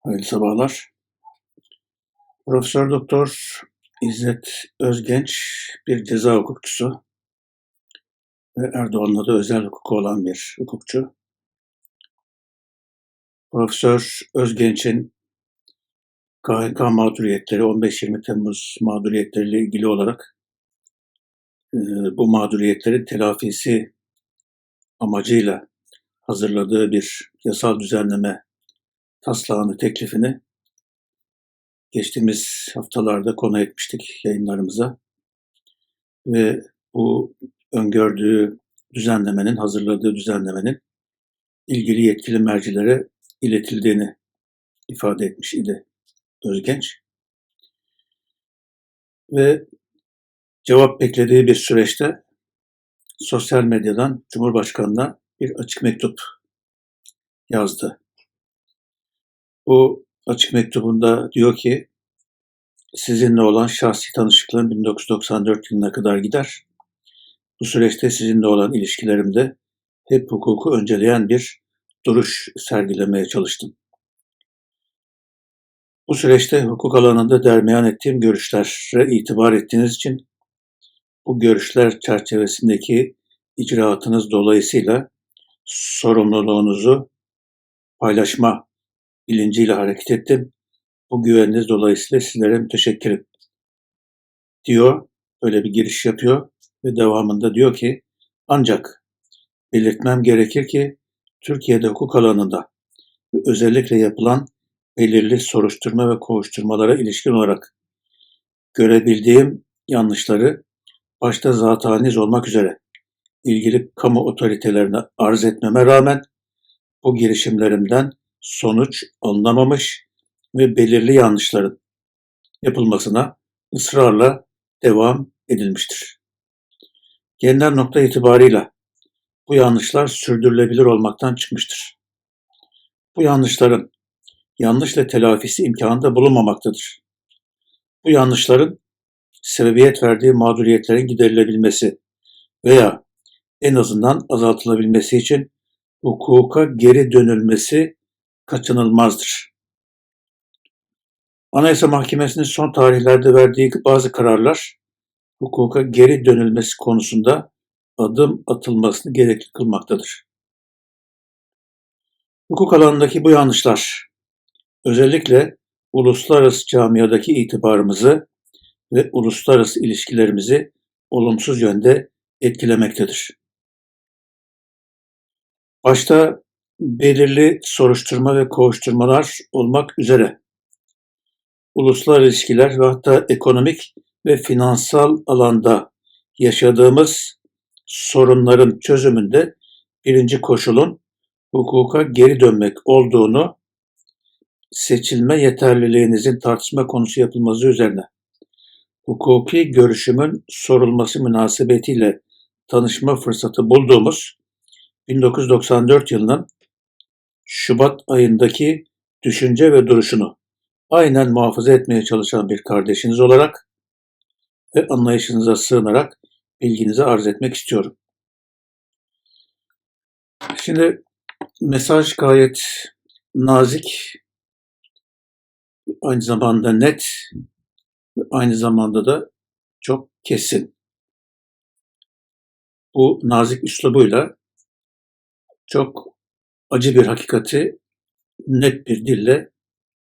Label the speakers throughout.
Speaker 1: Hayırlı sabahlar. Profesör Doktor İzzet Özgenç bir ceza hukukçusu ve Erdoğan'la da özel hukuku olan bir hukukçu. Profesör Özgenç'in KHK mağduriyetleri 15-20 Temmuz mağduriyetleriyle ilgili olarak e, bu mağduriyetlerin telafisi amacıyla hazırladığı bir yasal düzenleme taslağını, teklifini geçtiğimiz haftalarda konu etmiştik yayınlarımıza. Ve bu öngördüğü düzenlemenin, hazırladığı düzenlemenin ilgili yetkili mercilere iletildiğini ifade etmiş idi Özgenç. Ve cevap beklediği bir süreçte sosyal medyadan Cumhurbaşkanı'na bir açık mektup yazdı. Bu açık mektubunda diyor ki sizinle olan şahsi tanışıklığım 1994 yılına kadar gider. Bu süreçte sizinle olan ilişkilerimde hep hukuku önceleyen bir duruş sergilemeye çalıştım. Bu süreçte hukuk alanında dermeyan ettiğim görüşlere itibar ettiğiniz için bu görüşler çerçevesindeki icraatınız dolayısıyla sorumluluğunuzu paylaşma bilinciyle hareket ettim. Bu güveniniz dolayısıyla sizlere müteşekkirim. Diyor, öyle bir giriş yapıyor ve devamında diyor ki ancak belirtmem gerekir ki Türkiye'de hukuk alanında ve özellikle yapılan belirli soruşturma ve kovuşturmalara ilişkin olarak görebildiğim yanlışları başta zataniz olmak üzere ilgili kamu otoritelerine arz etmeme rağmen bu girişimlerimden sonuç alınamamış ve belirli yanlışların yapılmasına ısrarla devam edilmiştir. Gelinen nokta itibarıyla bu yanlışlar sürdürülebilir olmaktan çıkmıştır. Bu yanlışların yanlışla telafisi imkanında bulunmamaktadır. Bu yanlışların sebebiyet verdiği mağduriyetlerin giderilebilmesi veya en azından azaltılabilmesi için hukuka geri dönülmesi kaçınılmazdır. Anayasa Mahkemesi'nin son tarihlerde verdiği bazı kararlar hukuka geri dönülmesi konusunda adım atılmasını gerekli kılmaktadır. Hukuk alanındaki bu yanlışlar özellikle uluslararası camiadaki itibarımızı ve uluslararası ilişkilerimizi olumsuz yönde etkilemektedir. Başta belirli soruşturma ve kovuşturmalar olmak üzere. Uluslararası ilişkiler ve hatta ekonomik ve finansal alanda yaşadığımız sorunların çözümünde birinci koşulun hukuka geri dönmek olduğunu seçilme yeterliliğinizin tartışma konusu yapılması üzerine hukuki görüşümün sorulması münasebetiyle tanışma fırsatı bulduğumuz 1994 yılının Şubat ayındaki düşünce ve duruşunu aynen muhafaza etmeye çalışan bir kardeşiniz olarak ve anlayışınıza sığınarak bilginizi arz etmek istiyorum. Şimdi mesaj gayet nazik, aynı zamanda net, aynı zamanda da çok kesin. Bu nazik üslubuyla çok acı bir hakikati net bir dille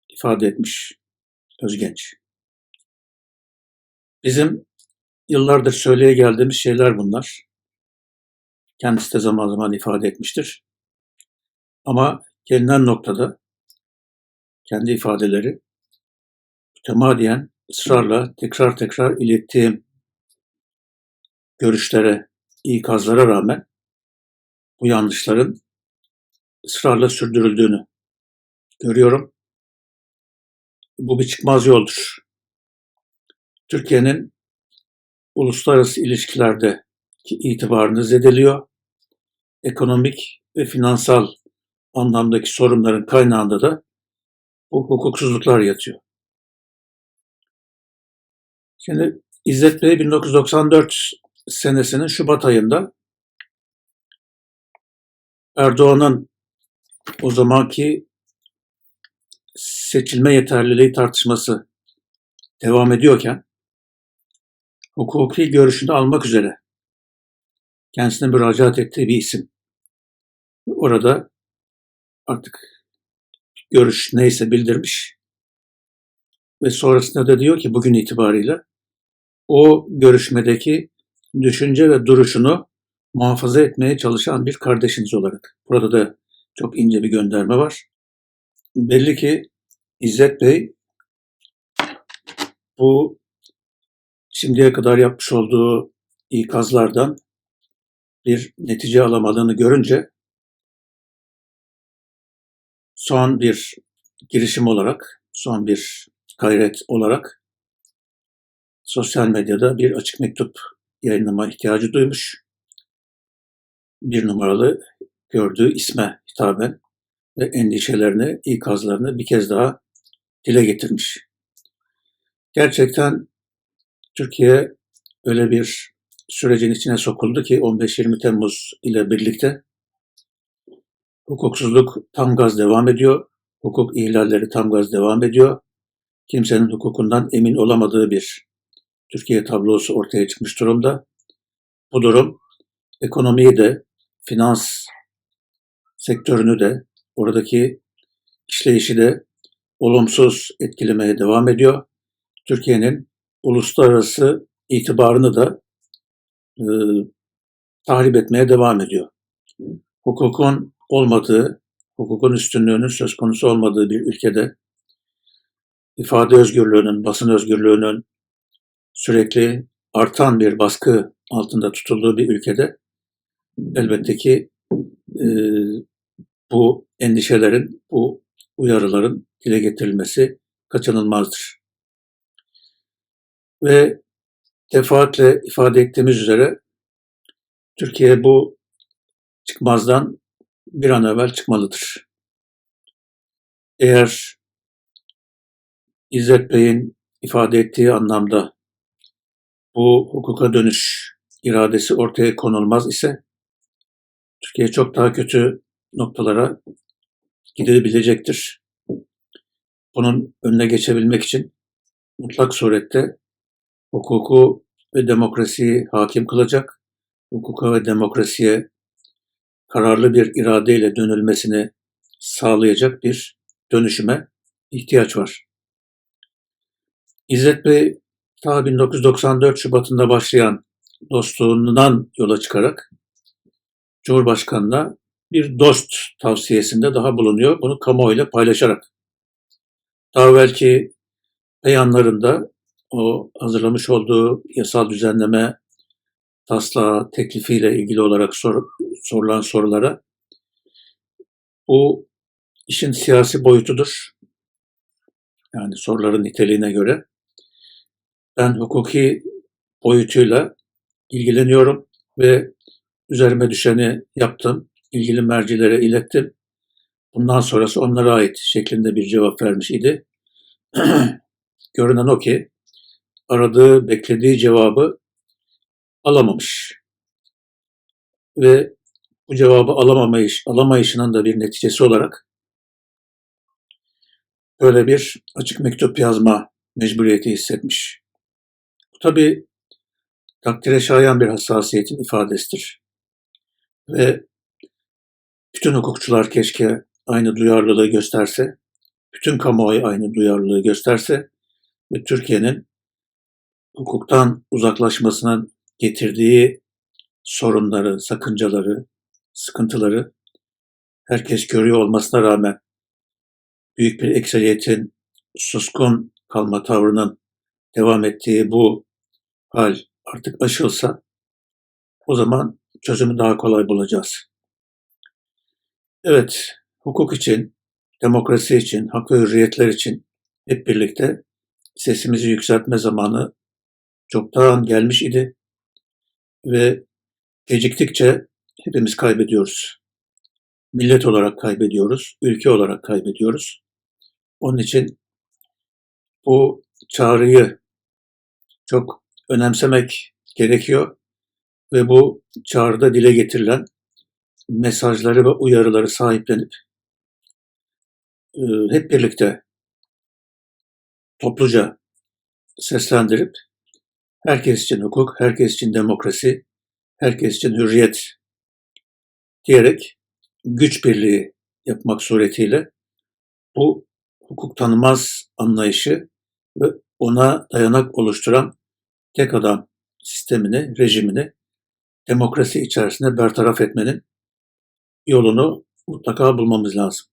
Speaker 1: ifade etmiş Özgenç. Bizim yıllardır söyleye geldiğimiz şeyler bunlar. Kendisi de zaman zaman ifade etmiştir. Ama gelinen noktada kendi ifadeleri mütemadiyen ısrarla tekrar tekrar ilettiğim görüşlere, ikazlara rağmen bu yanlışların ısrarla sürdürüldüğünü görüyorum. Bu bir çıkmaz yoldur. Türkiye'nin uluslararası ilişkilerde itibarını zedeliyor. Ekonomik ve finansal anlamdaki sorunların kaynağında da bu hukuksuzluklar yatıyor. Şimdi İzzet Bey 1994 senesinin Şubat ayında Erdoğan'ın o zamanki seçilme yeterliliği tartışması devam ediyorken hukuki görüşünü almak üzere kendisine müracaat ettiği bir isim. Orada artık görüş neyse bildirmiş ve sonrasında da diyor ki bugün itibariyle o görüşmedeki düşünce ve duruşunu muhafaza etmeye çalışan bir kardeşiniz olarak. Burada da çok ince bir gönderme var. Belli ki İzzet Bey bu şimdiye kadar yapmış olduğu ikazlardan bir netice alamadığını görünce son bir girişim olarak, son bir gayret olarak sosyal medyada bir açık mektup yayınlama ihtiyacı duymuş. Bir numaralı gördüğü isme hitaben ve endişelerini, ikazlarını bir kez daha dile getirmiş. Gerçekten Türkiye öyle bir sürecin içine sokuldu ki 15-20 Temmuz ile birlikte hukuksuzluk tam gaz devam ediyor, hukuk ihlalleri tam gaz devam ediyor. Kimsenin hukukundan emin olamadığı bir Türkiye tablosu ortaya çıkmış durumda. Bu durum ekonomiyi de, finans sektörünü de, oradaki işleyişi de olumsuz etkilemeye devam ediyor. Türkiye'nin uluslararası itibarını da e, tahrip etmeye devam ediyor. Hukukun olmadığı, hukukun üstünlüğünün söz konusu olmadığı bir ülkede ifade özgürlüğünün, basın özgürlüğünün sürekli artan bir baskı altında tutulduğu bir ülkede elbette ki e, bu endişelerin, bu uyarıların dile getirilmesi kaçınılmazdır. Ve defaatle ifade ettiğimiz üzere Türkiye bu çıkmazdan bir an evvel çıkmalıdır. Eğer İzzet Bey'in ifade ettiği anlamda bu hukuka dönüş iradesi ortaya konulmaz ise Türkiye çok daha kötü noktalara gidebilecektir. Bunun önüne geçebilmek için mutlak surette hukuku ve demokrasiyi hakim kılacak, hukuka ve demokrasiye kararlı bir iradeyle dönülmesini sağlayacak bir dönüşüme ihtiyaç var. İzzet Bey ta 1994 Şubat'ında başlayan dostluğundan yola çıkarak Cumhurbaşkanı'na bir dost tavsiyesinde daha bulunuyor. Bunu kamuoyuyla paylaşarak. Daha belki beyanlarında o hazırlamış olduğu yasal düzenleme taslağı teklifiyle ilgili olarak sor, sorulan sorulara bu işin siyasi boyutudur. Yani soruların niteliğine göre. Ben hukuki boyutuyla ilgileniyorum ve üzerime düşeni yaptım. ilgili mercilere ilettim. Bundan sonrası onlara ait şeklinde bir cevap vermiş idi. Görünen o ki aradığı, beklediği cevabı alamamış. Ve bu cevabı alamamayış, alamayışının da bir neticesi olarak böyle bir açık mektup yazma mecburiyeti hissetmiş. Bu tabi takdire şayan bir hassasiyetin ifadesidir. Ve bütün hukukçular keşke aynı duyarlılığı gösterse, bütün kamuoyu aynı duyarlılığı gösterse ve Türkiye'nin hukuktan uzaklaşmasının getirdiği sorunları, sakıncaları, sıkıntıları herkes görüyor olmasına rağmen büyük bir ekseriyetin suskun kalma tavrının devam ettiği bu hal artık aşılsa o zaman çözümü daha kolay bulacağız. Evet, hukuk için, demokrasi için, hak ve hürriyetler için hep birlikte sesimizi yükseltme zamanı çoktan gelmiş idi ve geciktikçe hepimiz kaybediyoruz. Millet olarak kaybediyoruz, ülke olarak kaybediyoruz. Onun için bu çağrıyı çok önemsemek gerekiyor ve bu çağrıda dile getirilen mesajları ve uyarıları sahiplenip hep birlikte topluca seslendirip herkes için hukuk, herkes için demokrasi, herkes için hürriyet diyerek güç birliği yapmak suretiyle bu hukuk tanımaz anlayışı ve ona dayanak oluşturan tek adam sistemini, rejimini demokrasi içerisinde bertaraf etmenin yolunu mutlaka bulmamız lazım.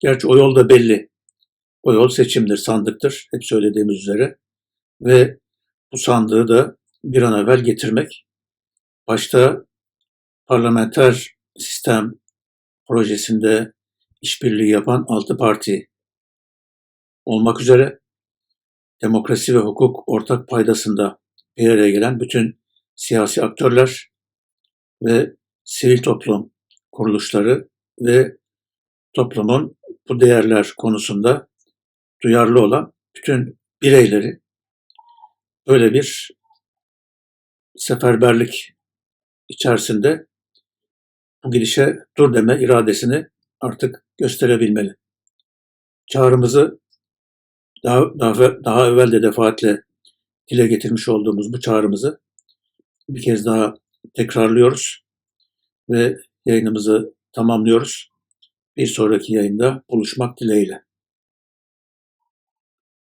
Speaker 1: Gerçi o yol da belli. O yol seçimdir, sandıktır. Hep söylediğimiz üzere. Ve bu sandığı da bir an evvel getirmek. Başta parlamenter sistem projesinde işbirliği yapan altı parti olmak üzere demokrasi ve hukuk ortak paydasında bir araya gelen bütün siyasi aktörler ve sivil toplum kuruluşları ve toplumun bu değerler konusunda duyarlı olan bütün bireyleri böyle bir seferberlik içerisinde bu gidişe dur deme iradesini artık gösterebilmeli. Çağrımızı daha, daha, daha evvel de defaatle dile getirmiş olduğumuz bu çağrımızı bir kez daha tekrarlıyoruz ve yayınımızı tamamlıyoruz. Bir sonraki yayında buluşmak dileğiyle.